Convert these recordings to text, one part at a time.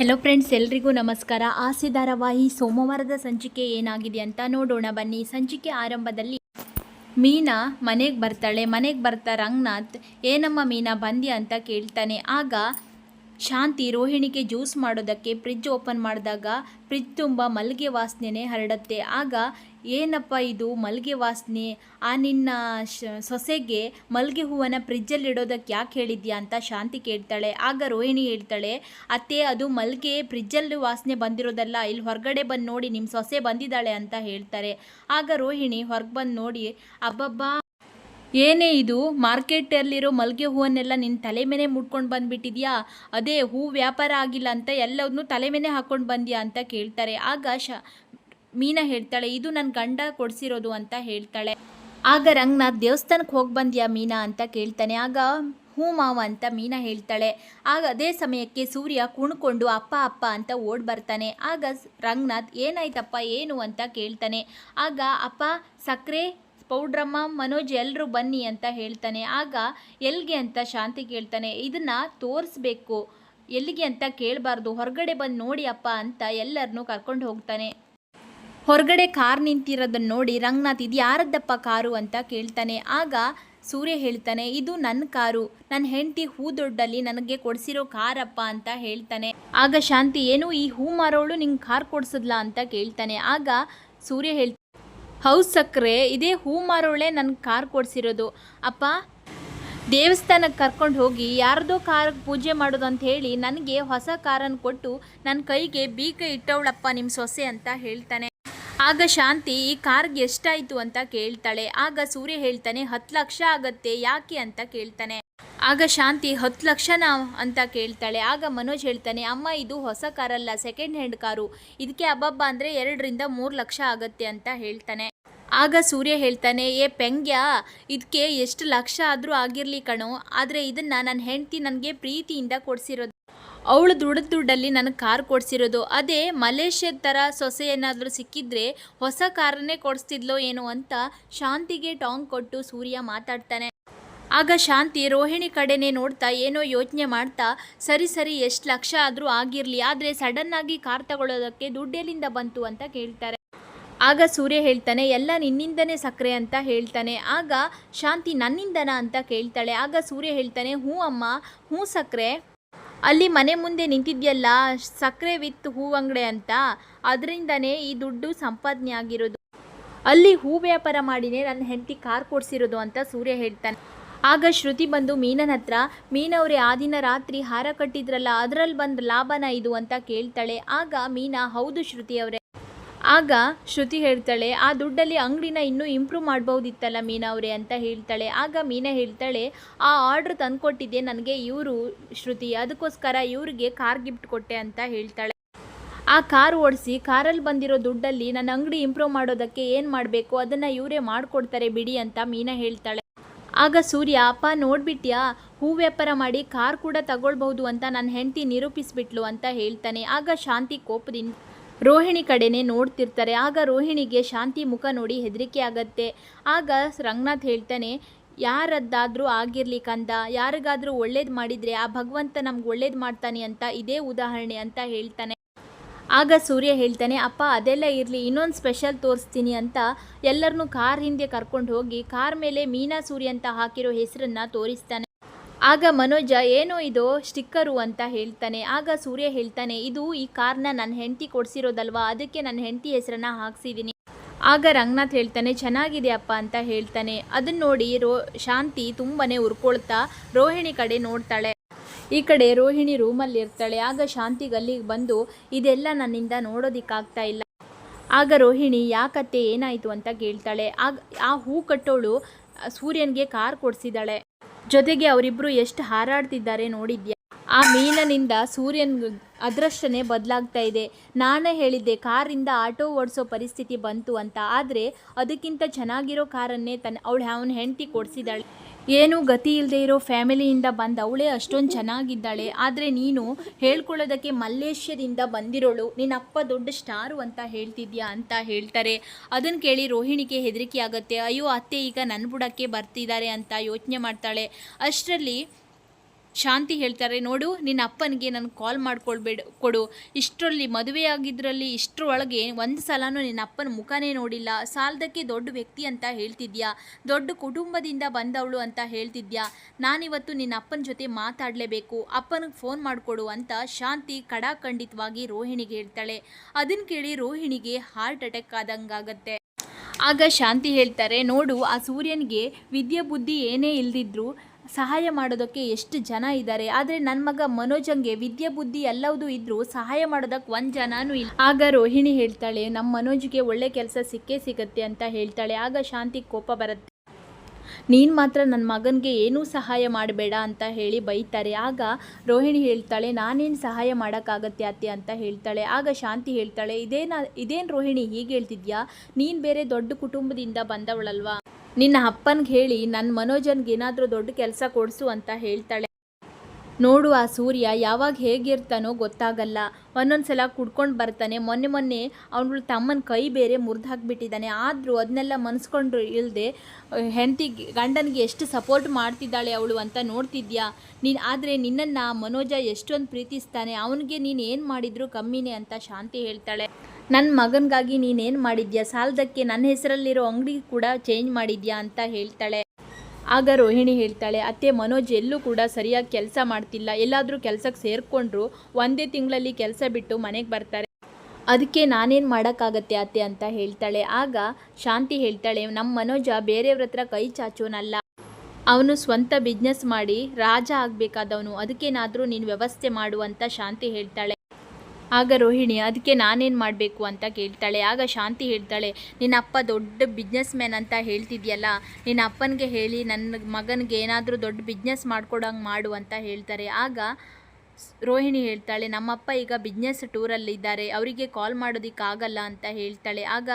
Hello friends ಎಲ್ರಿಗೂ ನಮಸ್ಕಾರ. ಆಸೆ ಧಾರಾವಾಹಿ ಸೋಮವಾರದ ಸಂಚಿಕೆ ಏನಾಗಿದೆ ಅಂತ ನೋಡೋಣ. ಬನ್ನಿ, ಸಂಚಿಕೆ ಆರಂಭದಲ್ಲಿ ಮೀನಾ ಮನೆಗೆ ಬರ್ತಾಳೆ. ಮನೆಗೆ ಬರ್ತಾ ರಂಗನಾಥ್, ಏನಮ್ಮ ಮೀನಾ ಬಂದಿ ಅಂತ ಕೇಳ್ತಾನೆ. ಆಗ ಶಾಂತಿ ರೋಹಿಣಿಗೆ ಜ್ಯೂಸ್ ಮಾಡೋದಕ್ಕೆ ಫ್ರಿಜ್ ಓಪನ್ ಮಾಡಿದಾಗ ಫ್ರಿಜ್ ತುಂಬ ಮಲ್ಲಿಗೆ ವಾಸನೆ ಹರಡುತ್ತೆ. ಆಗ, ಏನಪ್ಪ ಇದು ಮಲ್ಲಿಗೆ ವಾಸನೆ? ಆ ನಿನ್ನ ಸೊಸೆಗೆ ಮಲ್ಲಿಗೆ ಹೂವನ್ನು ಫ್ರಿಜ್ಜಲ್ಲಿ ಇಡೋದಕ್ಕೆ ಯಾಕೆ ಹೇಳಿದ್ಯಾ? ಅಂತ ಶಾಂತಿ ಕೇಳ್ತಾಳೆ. ಆಗ ರೋಹಿಣಿ ಹೇಳ್ತಾಳೆ, ಅತ್ತೆ, ಅದು ಮಲ್ಲಿಗೆ ಫ್ರಿಜ್ಜಲ್ಲಿ ವಾಸನೆ ಬಂದಿರೋದಲ್ಲ, ಇಲ್ಲಿ ಹೊರಗಡೆ ಬಂದು ನೋಡಿ ನಿಮ್ಮ ಸೊಸೆ ಬಂದಿದ್ದಾಳೆ ಅಂತ ಹೇಳ್ತಾರೆ. ಆಗ ರೋಹಿಣಿ ಹೊರಗೆ ಬಂದು ನೋಡಿ, ಅಬ್ಬಬ್ಬಾ ಏನೇ ಇದು, ಮಾರ್ಕೆಟಲ್ಲಿರೋ ಮಲ್ಲಿಗೆ ಹೂವನ್ನೆಲ್ಲ ನಿನ್ನ ತಲೆ ಮೇಲೆ ಮುಟ್ಕೊಂಡು ಬಂದುಬಿಟ್ಟಿದ್ಯಾ? ಅದೇ, ಹೂ ವ್ಯಾಪಾರ ಆಗಿಲ್ಲ ಅಂತ ಎಲ್ಲವನ್ನೂ ತಲೆ ಮೇಲೆ ಹಾಕ್ಕೊಂಡು ಬಂದ್ಯಾ ಅಂತ ಕೇಳ್ತಾರೆ. ಆಗ ಶ, ಮೀನಾ ಹೇಳ್ತಾಳೆ, ಇದು ನನ್ನ ಗಂಡ ಕೊಡಿಸಿರೋದು ಅಂತ ಹೇಳ್ತಾಳೆ. ಆಗ ರಂಗನಾಥ್ ದೇವಸ್ಥಾನಕ್ಕೆ ಹೋಗಿ ಬಂದ್ಯಾ ಮೀನಾ? ಅಂತ ಕೇಳ್ತಾನೆ. ಆಗ ಹೂ ಮಾವ ಅಂತ ಮೀನಾ ಹೇಳ್ತಾಳೆ. ಆಗ ಅದೇ ಸಮಯಕ್ಕೆ ಸೂರ್ಯ ಕುಣ್ಕೊಂಡು, ಅಪ್ಪ ಅಪ್ಪ ಅಂತ ಓಡ್ ಬರ್ತಾನೆ. ಆಗ ರಂಗನಾಥ್, ಏನಾಯ್ತಪ್ಪ, ಏನು? ಅಂತ ಕೇಳ್ತಾನೆ. ಆಗ, ಅಪ್ಪ ಸಕ್ಕರೆ ಪೌಡ್ರಮ್ಮ ಮನೋಜ್ ಎಲ್ಲರೂ ಬನ್ನಿ ಅಂತ ಹೇಳ್ತಾನೆ. ಆಗ ಎಲ್ಲಿಗೆ ಅಂತ ಶಾಂತಿ ಕೇಳ್ತಾನೆ. ಇದನ್ನು ತೋರಿಸ್ಬೇಕು. ಎಲ್ಲಿಗೆ ಅಂತ ಕೇಳಬಾರ್ದು. ಹೊರಗಡೆ ಬಂದು ನೋಡಿ ಅಪ್ಪ ಅಂತ ಎಲ್ಲರನ್ನೂ ಕರ್ಕೊಂಡು ಹೋಗ್ತಾನೆ. ಹೊರಗಡೆ ಕಾರ್ ನಿಂತಿರೋದನ್ನ ನೋಡಿ ರಂಗನಾಥ್, ಇದು ಯಾರದ್ದಪ್ಪ ಕಾರು? ಅಂತ ಕೇಳ್ತಾನೆ. ಆಗ ಸೂರ್ಯ ಹೇಳ್ತಾನೆ, ಇದು ನನ್ನ ಕಾರು. ನನ್ನ ಹೆಂಡತಿ ಹೂ ದೊಡ್ಡಲ್ಲಿ ನನಗೆ ಕೊಡಿಸಿರೋ ಕಾರಪ್ಪ ಅಂತ ಹೇಳ್ತಾನೆ. ಆಗ ಶಾಂತಿ, ಏನು ಈ ಹೂ ಮಾರೋಳು ನಿಂಗೆ ಕಾರ್ ಕೊಡಿಸಿದ್ಲಾ? ಅಂತ ಕೇಳ್ತಾನೆ. ಆಗ ಸೂರ್ಯ ಹೇಳ್ತಾನೆ ಹೌದು ಸಕ್ಕರೆ ಇದೇ ಹೂ ಮಾರೋಳೆ ನನ್ನ ಕಾರ್ ಕೊಡಿಸಿರೋದು. ಅಪ್ಪ ದೇವಸ್ಥಾನಕ್ಕೆ ಕರ್ಕೊಂಡು ಹೋಗಿ ಯಾರ್ದೋ ಕಾರಿಗೆ ಪೂಜೆ ಮಾಡೋದು ಅಂತ ಹೇಳಿ ನನಗೆ ಹೊಸ ಕಾರನ್ನು ಕೊಟ್ಟು ನನ್ನ ಕೈಗೆ ಬೀಗ ಇಟ್ಟವಳಪ್ಪ ನಿಮ್ಮ ಸೊಸೆ ಅಂತ ಹೇಳ್ತಾನೆ. ಆಗ ಶಾಂತಿ, ಈ ಕಾರ್ಗೆ ಎಷ್ಟಾಯ್ತು ಅಂತ ಕೇಳ್ತಾಳೆ. ಆಗ ಸೂರ್ಯ ಹೇಳ್ತಾನೆ, ಹತ್ತು ಲಕ್ಷ ಆಗತ್ತೆ, ಯಾಕೆ ಅಂತ ಕೇಳ್ತಾನೆ. ಆಗ ಶಾಂತಿ, ಹತ್ತು ಲಕ್ಷನ ಅಂತ ಕೇಳ್ತಾಳೆ. ಆಗ ಮನೋಜ್ ಹೇಳ್ತಾನೆ, ಅಮ್ಮ, ಇದು ಹೊಸ ಕಾರಲ್ಲ ಸೆಕೆಂಡ್ ಹ್ಯಾಂಡ್ ಕಾರು. ಇದಕ್ಕೆ ಅಬ್ಬಬ್ಬ ಅಂದರೆ ಎರಡರಿಂದ ಮೂರು ಲಕ್ಷ ಆಗತ್ತೆ ಅಂತ ಹೇಳ್ತಾನೆ. ಆಗ ಸೂರ್ಯ ಹೇಳ್ತಾನೆ, ಏ ಪೆಂಗ್ಯ ಇದಕ್ಕೆ ಎಷ್ಟು ಲಕ್ಷ ಆದರೂ ಆಗಿರಲಿ ಕಣೋ. ಆದರೆ ಇದನ್ನು ನನ್ನ ಹೆಂಡ್ತಿ ನನಗೆ ಪ್ರೀತಿಯಿಂದ ಕೊಡಿಸಿರೋದು ಅವಳು ದುಡ್ಡು ದುಡ್ಡಲ್ಲಿ ನನಗೆ ಕಾರ್ ಕೊಡಿಸಿರೋದು. ಅದೇ ಮಲೇಷ್ಯಾದ ಥರ ಸೊಸೆ ಏನಾದರೂ ಸಿಕ್ಕಿದ್ರೆ ಹೊಸ ಕಾರನ್ನೇ ಕೊಡಿಸ್ತಿದ್ಲೋ ಏನೋ ಅಂತ ಶಾಂತಿಗೆ ಟಾಂಗ್ ಕೊಟ್ಟು ಸೂರ್ಯ ಮಾತಾಡ್ತಾನೆ. ಆಗ ಶಾಂತಿ ರೋಹಿಣಿ ಕಡೆನೇ ನೋಡ್ತಾ ಏನೋ ಯೋಚನೆ ಮಾಡ್ತಾ, ಸರಿ ಸರಿ, ಎಷ್ಟು ಲಕ್ಷ ಆದರೂ ಆಗಿರಲಿ, ಆದರೆ ಸಡನ್ನಾಗಿ ಕಾರ್ ತಗೊಳ್ಳೋದಕ್ಕೆ ದುಡ್ಡೆಲ್ಲಿಂದ ಬಂತು? ಅಂತ ಕೇಳ್ತಾರೆ. ಆಗ ಸೂರ್ಯ ಹೇಳ್ತಾನೆ, ಎಲ್ಲ ನಿನ್ನಿಂದನೇ ಸಕ್ಕರೆ ಅಂತ ಹೇಳ್ತಾನೆ. ಆಗ ಶಾಂತಿ ನನ್ನಿಂದನಾ ಅಂತ ಕೇಳ್ತಾಳೆ. ಆಗ ಸೂರ್ಯ ಹೇಳ್ತಾನೆ, ಹ್ಞೂ ಅಮ್ಮ, ಹ್ಞೂ ಸಕ್ಕರೆ ಅಲ್ಲಿ ಮನೆ ಮುಂದೆ ನಿಂತಿದ್ಯಲ್ಲ, ಸಕ್ಕರೆ ವಿತ್ ಹೂ ಅಂಗಡಿ ಅಂತ? ಅದರಿಂದನೇ ಈ ದುಡ್ಡು ಸಂಪಾದನೆ ಆಗಿರೋದು. ಅಲ್ಲಿ ಹೂ ವ್ಯಾಪಾರ ಮಾಡಿನೇ ನನ್ನ ಹೆಂಡತಿ ಕಾರ್ ಕೊಡಿಸಿರೋದು ಅಂತ ಸೂರ್ಯ ಹೇಳ್ತಾನೆ. ಆಗ ಶ್ರುತಿ ಬಂದು, ಮೀನನ ಹತ್ರ ಮೀನವರೇ ಆ ದಿನ ರಾತ್ರಿ ಹಾರ ಕಟ್ಟಿದ್ರಲ್ಲ ಅದರಲ್ಲಿ ಬಂದ ಲಾಭನ ಇದು ಅಂತ ಕೇಳ್ತಾಳೆ. ಆಗ ಮೀನಾ, ಹೌದು ಶ್ರುತಿ ಆಗ ಶ್ರುತಿ ಹೇಳ್ತಾಳೆ, ಆ ದುಡ್ಡಲ್ಲಿ ಅಂಗಡಿನ ಇನ್ನೂ ಇಂಪ್ರೂವ್ ಮಾಡ್ಬೋದಿತ್ತಲ್ಲ ಮೀನಾ ಅವರೇ? ಅಂತ ಹೇಳ್ತಾಳೆ. ಆಗ ಮೀನಾ ಹೇಳ್ತಾಳೆ, ಆ ಆರ್ಡ್ರ್ ತಂದುಕೊಟ್ಟಿದ್ದೆ ನನಗೆ ಇವರು ಶ್ರುತಿ, ಅದಕ್ಕೋಸ್ಕರ ಇವ್ರಿಗೆ ಕಾರ್ ಗಿಫ್ಟ್ ಕೊಟ್ಟೆ ಅಂತ ಹೇಳ್ತಾಳೆ. ಆ ಕಾರ್ ಓಡಿಸಿ ಕಾರಲ್ಲಿ ಬಂದಿರೋ ದುಡ್ಡಲ್ಲಿ ನನ್ನ ಅಂಗಡಿ ಇಂಪ್ರೂವ್ ಮಾಡೋದಕ್ಕೆ ಏನು ಮಾಡಬೇಕು, ಅದನ್ನು ಇವರೇ ಮಾಡಿಕೊಡ್ತಾರೆ ಬಿಡಿ ಅಂತ ಮೀನಾ ಹೇಳ್ತಾಳೆ. ಆಗ ಸೂರ್ಯ, ಅಪ್ಪ, ನೋಡ್ಬಿಟ್ಯಾ? ಹೂ ವ್ಯಾಪಾರ ಮಾಡಿ ಕಾರ್ ಕೂಡ ತಗೊಳ್ಬಹುದು ಅಂತ ನನ್ನ ಹೆಂಡತಿ ನಿರೂಪಿಸ್ಬಿಟ್ಲು ಅಂತ ಹೇಳ್ತಾನೆ. ಆಗ ಶಾಂತಿ ಕೋಪದಿಂದ ರೋಹಿಣಿ ಕಡೆನೇ ನೋಡ್ತಿರ್ತಾರೆ. ಆಗ ರೋಹಿಣಿಗೆ ಶಾಂತಿ ಮುಖ ನೋಡಿ ಹೆದರಿಕೆ ಆಗತ್ತೆ. ಆಗ ರಂಗನಾಥ್ ಹೇಳ್ತಾನೆ, ಯಾರದ್ದಾದರೂ ಆಗಿರಲಿ ಕಂದ, ಯಾರಿಗಾದರೂ ಒಳ್ಳೇದು ಮಾಡಿದರೆ ಆ ಭಗವಂತ ನಮ್ಗೆ ಒಳ್ಳೇದು ಮಾಡ್ತಾನೆ ಅಂತ ಇದೇ ಉದಾಹರಣೆ ಅಂತ ಹೇಳ್ತಾನೆ. ಆಗ ಸೂರ್ಯ ಹೇಳ್ತಾನೆ, ಅಪ್ಪ, ಅದೆಲ್ಲ ಇರಲಿ, ಇನ್ನೊಂದು ಸ್ಪೆಷಲ್ ತೋರಿಸ್ತೀನಿ ಅಂತ ಎಲ್ಲರನ್ನೂ ಕಾರ್ ಹಿಂದೆ ಕರ್ಕೊಂಡು ಹೋಗಿ, ಕಾರ್ ಮೇಲೆ ಮೀನಾ ಸೂರ್ಯ ಅಂತ ಹಾಕಿರೋ ಹೆಸರನ್ನು ತೋರಿಸ್ತಾನೆ. ಆಗ ಮನೋಜ, ಏನೋ ಇದು ಸ್ಟಿಕ್ಕರು ಅಂತ ಹೇಳ್ತಾನೆ. ಆಗ ಸೂರ್ಯ ಹೇಳ್ತಾನೆ, ಇದು ಈ ಕಾರ್ನ ನನ್ನ ಹೆಂಡತಿ ಕೊಡಿಸಿರೋದಲ್ವಾ? ಅದಕ್ಕೆ ನನ್ನ ಹೆಂಡತಿ ಹೆಸರನ್ನ ಹಾಕ್ಸಿದ್ದೀನಿ ಆಗ ರಂಗನಾಥ್ ಹೇಳ್ತಾನೆ ಚೆನ್ನಾಗಿದೆ ಅಪ್ಪ ಅಂತ ಹೇಳ್ತಾನೆ. ಅದನ್ನ ನೋಡಿ ರೋ, ಶಾಂತಿ ತುಂಬನೇ ಉರ್ಕೊಳ್ತಾ ರೋಹಿಣಿ ಕಡೆ ನೋಡ್ತಾಳೆ. ಈ ಕಡೆ ರೋಹಿಣಿ ರೂಮಲ್ಲಿ ಇರ್ತಾಳೆ. ಆಗ ಶಾಂತಿ ಗಲ್ಲಿಗೆ ಬಂದು, ಇದೆಲ್ಲ ನನ್ನಿಂದ ನೋಡೋದಿಕ್ಕಾಗ್ತಾ ಇಲ್ಲ. ಆಗ ರೋಹಿಣಿ, ಯಾಕತ್ತೆ? ಏನಾಯಿತು? ಅಂತ ಕೇಳ್ತಾಳೆ. ಆಗ, ಆ ಹೂ ಕಟ್ಟೋಳು ಸೂರ್ಯನಿಗೆ ಕಾರ್ ಕೊಡಿಸಿದಾಳೆ. ಜೊತೆಗೆ ಅವರಿಬ್ಬರು ಎಷ್ಟು ಹಾರಾಡ್ತಿದ್ದಾರೆ ನೋಡಿದ್ಯಾ? ಆ ಮೀನನಿಂದ ಸೂರ್ಯನ್ ಅದೃಷ್ಟನೇ ಬದಲಾಗ್ತಾ ಇದೆ. ನಾನೇ ಹೇಳಿದ್ದೆ, ಕಾರಿಂದ ಆಟೋ ಓಡಿಸೋ ಪರಿಸ್ಥಿತಿ ಬಂತು ಅಂತ. ಆದರೆ, ಅದಕ್ಕಿಂತ ಚೆನ್ನಾಗಿರೋ ಕಾರನ್ನೇ ತನ್ನ ಅವಳು ಅವನ ಹೆಂಡತಿ ಕೊಡಿಸಿದಾಳೆ ಏನೂ ಗತಿ ಇಲ್ಲದೆ ಇರೋ ಫ್ಯಾಮಿಲಿಯಿಂದ ಬಂದ ಅವಳೇ ಅಷ್ಟೊಂದು ಚೆನ್ನಾಗಿದ್ದಾಳೆ. ಆದರೆ ನೀನು ಹೇಳ್ಕೊಳ್ಳೋದಕ್ಕೆ ಮಲ್ಲೇಷ್ಯದಿಂದ ಬಂದಿರೋಳು. ನಿನ್ನ ಅಪ್ಪ ದೊಡ್ಡ ಸ್ಟಾರು ಅಂತ ಹೇಳ್ತಿದ್ಯಾ ಅಂತ ಹೇಳ್ತಾರೆ. ಅದನ್ನು ಕೇಳಿ ರೋಹಿಣಿಗೆ ಹೆದರಿಕೆ ಆಗುತ್ತೆ. ಅಯ್ಯೋ, ಅತ್ತೆ ಈಗ ನನ್ನ ಬುಡಕ್ಕೆ ಬರ್ತಿದ್ದಾರೆ ಅಂತ ಯೋಚನೆ ಮಾಡ್ತಾಳೆ. ಅಷ್ಟರಲ್ಲಿ ಶಾಂತಿ ಹೇಳ್ತಾರೆ, ನೋಡು, ನಿನ್ನ ಅಪ್ಪನಿಗೆ ನಾನು ಕಾಲ್ ಮಾಡ್ಕೊಳ್ಬೇಡ, ಕೊಡು. ಇಷ್ಟರಲ್ಲಿ ಮದುವೆಯಾಗಿದ್ರಲ್ಲಿ ಇಷ್ಟರೊಳಗೆ ಒಂದು ಸಲನೂ ನಿನ್ನ ಅಪ್ಪನ ಮುಖನೇ ನೋಡಿಲ್ಲ. ಸಾಲದಕ್ಕೆ ದೊಡ್ಡ ವ್ಯಕ್ತಿ ಅಂತ ಹೇಳ್ತಿದ್ಯಾ? ದೊಡ್ಡ ಕುಟುಂಬದಿಂದ ಬಂದವಳು ಅಂತ ಹೇಳ್ತಿದ್ಯಾ? ನಾನಿವತ್ತು ನಿನ್ನ ಅಪ್ಪನ ಜೊತೆ ಮಾತಾಡಲೇಬೇಕು. ಅಪ್ಪನಿಗೆ ಫೋನ್ ಮಾಡಿಕೊಡು ಅಂತ ಶಾಂತಿ ಕಡಾಖಂಡಿತವಾಗಿ ರೋಹಿಣಿಗೆ ಹೇಳ್ತಾಳೆ. ಅದನ್ನು ಕೇಳಿ ರೋಹಿಣಿಗೆ ಹಾರ್ಟ್ ಅಟ್ಯಾಕ್ ಆದಂಗಾಗತ್ತೆ. ಆಗ ಶಾಂತಿ ಹೇಳ್ತಾರೆ, ನೋಡು, ಆ ಸೂರ್ಯನಿಗೆ ವಿದ್ಯೆ ಬುದ್ಧಿ ಏನೇ ಇಲ್ದಿದ್ರು ಸಹಾಯ ಮಾಡೋದಕ್ಕೆ ಎಷ್ಟು ಜನ ಇದ್ದಾರೆ, ಆದರೆ ನನ್ನ ಮಗ ಮನೋಜಂಗೆ ವಿದ್ಯೆ ಬುದ್ಧಿ ಎಲ್ಲವೂ ಇದ್ದರೂ ಸಹಾಯ ಮಾಡೋದಕ್ಕೆ ಒಂದು ಜನನೂ ಇಲ್ಲ. ಆಗ ರೋಹಿಣಿ ಹೇಳ್ತಾಳೆ ನಮ್ಮ ಮನೋಜ್ಗೆ ಒಳ್ಳೆ ಕೆಲಸ ಸಿಕ್ಕೇ ಸಿಗತ್ತೆ ಅಂತ ಹೇಳ್ತಾಳೆ. ಆಗ ಶಾಂತಿ ಕೋಪ ಬರುತ್ತೆ. ನೀನು ಮಾತ್ರ ನನ್ನ ಮಗನಿಗೆ ಏನೂ ಸಹಾಯ ಮಾಡಬೇಡ ಅಂತ ಹೇಳಿ ಬೈತಾರೆ. ಆಗ ರೋಹಿಣಿ ಹೇಳ್ತಾಳೆ, ನಾನೇನು ಸಹಾಯ ಮಾಡೋಕ್ಕಾಗತ್ತೆ ಅತ್ತೆ ಅಂತ ಹೇಳ್ತಾಳೆ. ಆಗ ಶಾಂತಿ ಹೇಳ್ತಾಳೆ, ಇದೇನ, ಇದೇನು ರೋಹಿಣಿ ಹೀಗೆ ಹೇಳ್ತಿದ್ಯಾ? ನೀನು ಬೇರೆ ದೊಡ್ಡ ಕುಟುಂಬದಿಂದ ಬಂದವಳಲ್ವಾ? ನಿನ್ನ ಅಪ್ಪನಿಗೆ ಹೇಳಿ ನನ್ನ ಮನೋಜನ್ಗೆ ಏನಾದರೂ ದೊಡ್ಡ ಕೆಲಸ ಕೊಡಿಸು ಅಂತ ಹೇಳ್ತಾಳೆ. ನೋಡು ಆ ಸೂರ್ಯ ಯಾವಾಗ ಹೇಗಿರ್ತಾನೋ ಗೊತ್ತಾಗಲ್ಲ. ಒಂದೊಂದು ಸಲ ಕುಡ್ಕೊಂಡು ಬರ್ತಾನೆ. ಮೊನ್ನೆ ಮೊನ್ನೆ ಅವನು ತಮ್ಮನ ಕೈ ಬೇರೆ ಮುರಿದು ಹಾಕಿಬಿಟ್ಟಿದ್ದಾನೆ ಆದರೂ ಅದನ್ನೆಲ್ಲ ಮನ್ಸ್ಕೊಂಡು ಇಲ್ಲದೆ ಹೆಂಡತಿ ಗಂಡನಿಗೆ ಎಷ್ಟು ಸಪೋರ್ಟ್ ಮಾಡ್ತಿದ್ದಾಳೆ ಅವಳು ಅಂತ ನೋಡ್ತಿದ್ಯಾ? ನೀನು, ಆದರೆ ನಿನ್ನನ್ನು ಮನೋಜ ಎಷ್ಟೊಂದು ಪ್ರೀತಿಸ್ತಾನೆ. ಅವನಿಗೆ ನೀನು ಏನು ಮಾಡಿದ್ರು ಕಮ್ಮಿನೇ ಅಂತ ಶಾಂತಿ ಹೇಳ್ತಾಳೆ. ನನ್ನ ಮಗನಿಗಾಗಿ ನೀನೇನು ಮಾಡಿದ್ಯಾ? ಸಾಲದಕ್ಕೆ ನನ್ನ ಹೆಸರಲ್ಲಿರೋ ಅಂಗಡಿ ಕೂಡ ಚೇಂಜ್ ಮಾಡಿದ್ಯಾ? ಅಂತ ಹೇಳ್ತಾಳೆ. ಆಗ ರೋಹಿಣಿ ಹೇಳ್ತಾಳೆ, ಅತ್ತೆ ಮನೋಜ್ ಎಲ್ಲೂ ಕೂಡ ಸರಿಯಾಗಿ ಕೆಲಸ ಮಾಡ್ತಿಲ್ಲ. ಎಲ್ಲಾದರೂ ಕೆಲಸಕ್ಕೆ ಸೇರಿಕೊಂಡ್ರು ಒಂದೇ ತಿಂಗಳಲ್ಲಿ ಕೆಲಸ ಬಿಟ್ಟು ಮನೆಗೆ ಬರ್ತಾರೆ. ಅದಕ್ಕೆ ನಾನೇನು ಮಾಡೋಕ್ಕಾಗತ್ತೆ ಅತ್ತೆ? ಅಂತ ಹೇಳ್ತಾಳೆ. ಆಗ ಶಾಂತಿ ಹೇಳ್ತಾಳೆ ನಮ್ಮ ಮನೋಜ ಬೇರೆಯವ್ರ ಹತ್ರ ಕೈ ಚಾಚೋನಲ್ಲ. ಅವನು ಸ್ವಂತ ಬಿಸ್ನೆಸ್ ಮಾಡಿ ರಾಜ ಆಗಬೇಕಾದವನು. ಅದಕ್ಕೇನಾದರೂ ನೀನು ವ್ಯವಸ್ಥೆ ಮಾಡು ಅಂತ ಶಾಂತಿ ಹೇಳ್ತಾಳೆ. ಆಗ ರೋಹಿಣಿ, ಅದಕ್ಕೆ ನಾನೇನು ಮಾಡಬೇಕು? ಅಂತ ಕೇಳ್ತಾಳೆ. ಆಗ ಶಾಂತಿ ಹೇಳ್ತಾಳೆ, ನಿನ್ನ ಅಪ್ಪ ದೊಡ್ಡ ಬಿಸ್ನೆಸ್ ಮ್ಯಾನ್ ಅಂತ ಹೇಳ್ತಿದ್ಯಲ್ಲ, ನಿನ್ನ ಅಪ್ಪನಿಗೆ ಹೇಳಿ, ನನ್ನ ಮಗನಿಗೆ ಏನಾದರೂ ದೊಡ್ಡ ಬಿಸ್ನೆಸ್ ಮಾಡ್ಕೊಡಂಗೆ ಮಾಡು ಅಂತ ಹೇಳ್ತಾರೆ. ಆಗ ರೋಹಿಣಿ ಹೇಳ್ತಾಳೆ, ನಮ್ಮಪ್ಪ ಈಗ ಬಿಸ್ನೆಸ್ ಟೂರಲ್ಲಿದ್ದಾರೆ ಅವರಿಗೆ ಕಾಲ್ ಮಾಡೋದಕ್ಕಾಗಲ್ಲ ಅಂತ ಹೇಳ್ತಾಳೆ. ಆಗ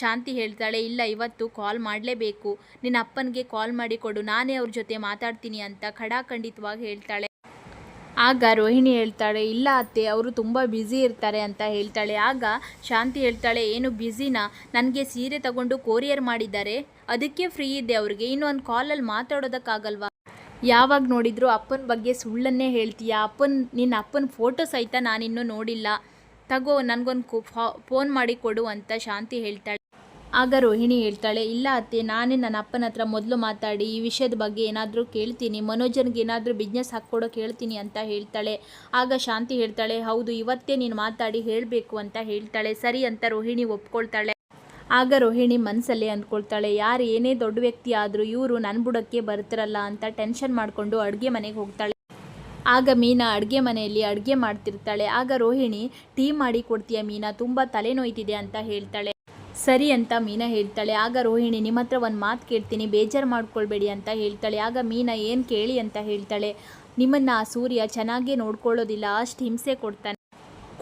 ಶಾಂತಿ ಹೇಳ್ತಾಳೆ, ಇಲ್ಲ, ಇವತ್ತು ಕಾಲ್ ಮಾಡಲೇಬೇಕು. ನಿನ್ನ ಅಪ್ಪನಿಗೆ ಕಾಲ್ ಮಾಡಿ ಕೊಡು, ನಾನೇ ಅವ್ರ ಜೊತೆ ಮಾತಾಡ್ತೀನಿ ಅಂತ ಖಡಾಖಂಡಿತವಾಗಿ ಹೇಳ್ತಾಳೆ. ಆಗ ರೋಹಿಣಿ ಹೇಳ್ತಾಳೆ, ಇಲ್ಲ ಅತ್ತೆ, ಅವರು ತುಂಬ ಬ್ಯುಸಿ ಇರ್ತಾರೆ ಅಂತ ಹೇಳ್ತಾಳೆ. ಆಗ ಶಾಂತಿ ಹೇಳ್ತಾಳೆ, ಏನು ಬ್ಯುಸಿನಾ ನನಗೆ ಸೀರೆ ತಗೊಂಡು ಕೊರಿಯರ್ ಮಾಡಿದ್ದಾರೆ. ಅದಕ್ಕೆ ಫ್ರೀ ಇದೆ ಅವ್ರಿಗೆ. ಇನ್ನೊಂದು ಕಾಲಲ್ಲಿ ಮಾತಾಡೋದಕ್ಕಾಗಲ್ವಾ? ಯಾವಾಗ ನೋಡಿದ್ರು ಅಪ್ಪನ ಬಗ್ಗೆ ಸುಳ್ಳನ್ನೇ ಹೇಳ್ತೀಯ? ಅಪ್ಪನ, ನಿನ್ನ ಅಪ್ಪನ ಫೋಟೋ ಸಹಿತ ನಾನಿನ್ನೂ ನೋಡಿಲ್ಲ. ತಗೋ, ನನಗೊಂದು ಫೋನ್ ಮಾಡಿ ಕೊಡು ಅಂತ ಶಾಂತಿ ಹೇಳ್ತಾಳೆ. ಆಗ ರೋಹಿಣಿ ಹೇಳ್ತಾಳೆ, ಇಲ್ಲ ಅತ್ತೆ, ನಾನೇ ನನ್ನ ಅಪ್ಪನ ಹತ್ರ ಮೊದಲು ಮಾತಾಡಿ, ಈ ವಿಷಯದ ಬಗ್ಗೆ ಏನಾದರೂ ಕೇಳ್ತೀನಿ, ಮನೋಜನ್ಗೆ ಏನಾದರೂ ಬಿಸ್ನೆಸ್ ಹಾಕ್ಕೊಡೋಕೆ ಹೇಳ್ತೀನಿ ಅಂತ ಹೇಳ್ತಾಳೆ. ಆಗ ಶಾಂತಿ ಹೇಳ್ತಾಳೆ, ಹೌದು, ಇವತ್ತೇ ನೀನು ಮಾತಾಡಿ ಹೇಳಬೇಕು ಅಂತ ಹೇಳ್ತಾಳೆ, ಸರಿ ಅಂತ ರೋಹಿಣಿ ಒಪ್ಕೊಳ್ತಾಳೆ. ಆಗ ರೋಹಿಣಿ ಮನಸ್ಸಲ್ಲೇ ಅಂದ್ಕೊಳ್ತಾಳೆ, ಯಾರು ಏನೇ ದೊಡ್ಡ ವ್ಯಕ್ತಿ ಆದರೂ ಇವರು ನನ್ನ ಬುಡಕ್ಕೆ ಬರ್ತಿರಲ್ಲ ಅಂತ ಟೆನ್ಷನ್ ಮಾಡಿಕೊಂಡು ಅಡುಗೆ ಮನೆಗೆ ಹೋಗ್ತಾಳೆ. ಆಗ ಮೀನಾ ಅಡುಗೆ ಮನೆಯಲ್ಲಿ ಅಡುಗೆ ಮಾಡ್ತಿರ್ತಾಳೆ, ಆಗ ರೋಹಿಣಿ, ಟೀ ಮಾಡಿ ಕೊಡ್ತೀಯ ಮೀನಾ, ತುಂಬ ತಲೆನೋಯ್ತಿದೆ ಅಂತ ಹೇಳ್ತಾಳೆ. ಸರಿ ಅಂತ ಮೀನಾ ಹೇಳ್ತಾಳೆ. ಆಗ ರೋಹಿಣಿ, ನಿಮ್ಮ ಹತ್ರ ಒಂದು ಮಾತು ಕೇಳ್ತೀನಿ, ಬೇಜಾರು ಮಾಡ್ಕೊಳ್ಬೇಡಿ ಅಂತ ಹೇಳ್ತಾಳೆ. ಆಗ ಮೀನಾ, ಏನು ಕೇಳಿ? ಅಂತ ಹೇಳ್ತಾಳೆ. ನಿಮ್ಮನ್ನು ಆ ಸೂರ್ಯ ಚೆನ್ನಾಗೇ ನೋಡ್ಕೊಳ್ಳೋದಿಲ್ಲ, ಅಷ್ಟು ಹಿಂಸೆ ಕೊಡ್ತಾನೆ.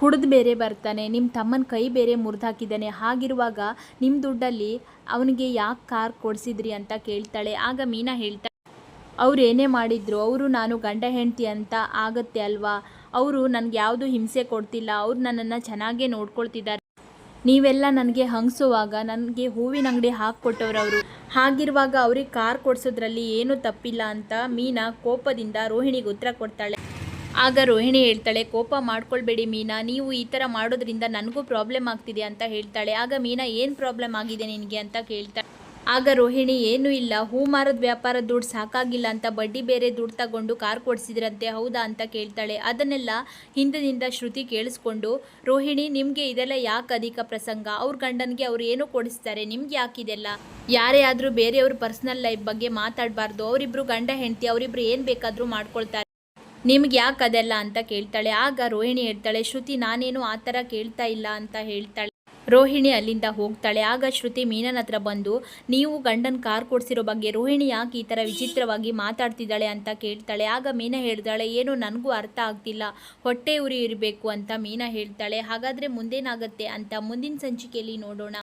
ಕುಡಿದು ಬೇರೆ ಬರ್ತಾನೆ. ನಿಮ್ಮ ತಮ್ಮನ ಕೈ ಬೇರೆ ಮುರಿದು ಹಾಕಿದ್ದಾನೆ ಹಾಗಿರುವಾಗ ನಿಮ್ಮ ದುಡ್ಡಲ್ಲಿ ಅವನಿಗೆ ಯಾಕೆ ಕಾರ್ ಕೊಡಿಸಿದ್ರಿ? ಅಂತ ಕೇಳ್ತಾಳೆ. ಆಗ ಮೀನಾ ಹೇಳ್ತಾಳೆ, ಅವ್ರು ಏನೇ ಮಾಡಿದ್ರು, ಅವರು ನಾನು ಗಂಡ ಹೆಂಡತಿ ಅಂತ ಆಗತ್ತೆ ಅಲ್ವಾ? ಅವರು ನನಗೆ ಯಾವುದು ಹಿಂಸೆ ಕೊಡ್ತಿಲ್ಲ. ಅವ್ರು ನನ್ನನ್ನು ಚೆನ್ನಾಗೇ ನೋಡ್ಕೊಳ್ತಿದ್ದಾರೆ. ನೀವೆಲ್ಲ ನನಗೆ ಹಂಗಿಸುವಾಗ ನನಗೆ ಹೂವಿನ ಅಂಗಡಿ ಹಾಕಿಕೊಟ್ಟವ್ರು ಅವರು ಹಾಗಿರುವಾಗ ಅವ್ರಿಗೆ ಕಾರ್ ಕೊಡ್ಸೋದ್ರಲ್ಲಿ ಏನೂ ತಪ್ಪಿಲ್ಲ ಅಂತ ಮೀನಾ ಕೋಪದಿಂದ ರೋಹಿಣಿಗೆ ಉತ್ತರ ಕೊಡ್ತಾಳೆ. ಆಗ ರೋಹಿಣಿ ಹೇಳ್ತಾಳೆ, ಕೋಪ ಮಾಡ್ಕೊಳ್ಬೇಡಿ ಮೀನಾ, ನೀವು ಈ ಥರ ಮಾಡೋದ್ರಿಂದ ನನಗೂ ಪ್ರಾಬ್ಲಮ್ ಆಗ್ತಿದೆ ಅಂತ ಹೇಳ್ತಾಳೆ. ಆಗ ಮೀನಾ, ಏನು ಪ್ರಾಬ್ಲಮ್ ಆಗಿದೆ ನಿನಗೆ? ಅಂತ ಕೇಳ್ತಾಳೆ. ಆಗ ರೋಹಿಣಿ, ಏನೂ ಇಲ್ಲ ಹೂ ಮಾರದ ವ್ಯಾಪಾರ ದುಡ್ಡು ಸಾಕಾಗಿಲ್ಲ ಅಂತ ಬಡ್ಡಿ ಬೇರೆ ದುಡ್ಡು ತಗೊಂಡು ಕಾರ್ ಕೊಡಿಸಿದ್ರಂತೆ, ಹೌದಾ? ಅಂತ ಕೇಳ್ತಾಳೆ. ಅದನ್ನೆಲ್ಲ ಹಿಂದಿನಿಂದ ಶ್ರುತಿ ಕೇಳಿಸ್ಕೊಂಡು, ರೋಹಿಣಿ, ನಿಮಗೆ ಇದೆಲ್ಲ ಯಾಕೆ ಅಧಿಕ ಪ್ರಸಂಗ? ಅವ್ರ ಗಂಡನಿಗೆ ಅವ್ರು ಏನೋ ಕೊಡಿಸ್ತಾರೆ? ನಿಮ್ಗೆ ಯಾಕಿದೆಲ್ಲ ಯಾರೇ ಆದರೂ ಬೇರೆಯವ್ರ ಪರ್ಸ್ನಲ್ ಲೈಫ್ ಬಗ್ಗೆ ಮಾತಾಡಬಾರ್ದು. ಅವರಿಬ್ರು ಗಂಡ, ಹೆಂಡತಿ, ಅವರಿಬ್ರು ಏನು ಬೇಕಾದರೂ ಮಾಡ್ಕೊಳ್ತಾರೆ. ನಿಮ್ಗೆ ಯಾಕೆ ಅದೆಲ್ಲ? ಅಂತ ಕೇಳ್ತಾಳೆ. ಆಗ ರೋಹಿಣಿ ಹೇಳ್ತಾಳೆ, ಶ್ರುತಿ, ನಾನೇನು ಆ ಥರ ಕೇಳ್ತಾ ಇಲ್ಲ ಅಂತ ಹೇಳ್ತಾಳೆ. ರೋಹಿಣಿ ಅಲ್ಲಿಂದ ಹೋಗ್ತಾಳೆ. ಆಗ ಶ್ರುತಿ ಮೀನನ ಹತ್ರ ಬಂದು, ನೀವು ಗಂಡನ ಕಾರ್ ಕೊಡ್ಸಿರೋ ಬಗ್ಗೆ ರೋಹಿಣಿ ಯಾಕೆ ಈ ಥರ ವಿಚಿತ್ರವಾಗಿ ಮಾತಾಡ್ತಿದ್ದಾಳೆ ಅಂತ ಕೇಳ್ತಾಳೆ. ಆಗ ಮೀನಾ ಹೇಳ್ತಾಳೆ, ಏನು ನನಗೂ ಅರ್ಥ ಆಗ್ತಿಲ್ಲ. ಹೊಟ್ಟೆ ಉರಿ ಇರಬೇಕು, ಅಂತ ಮೀನಾ ಹೇಳ್ತಾಳೆ. ಹಾಗಾದರೆ ಮುಂದೇನಾಗತ್ತೆ ಅಂತ ಮುಂದಿನ ಸಂಚಿಕೆಯಲ್ಲಿ ನೋಡೋಣ.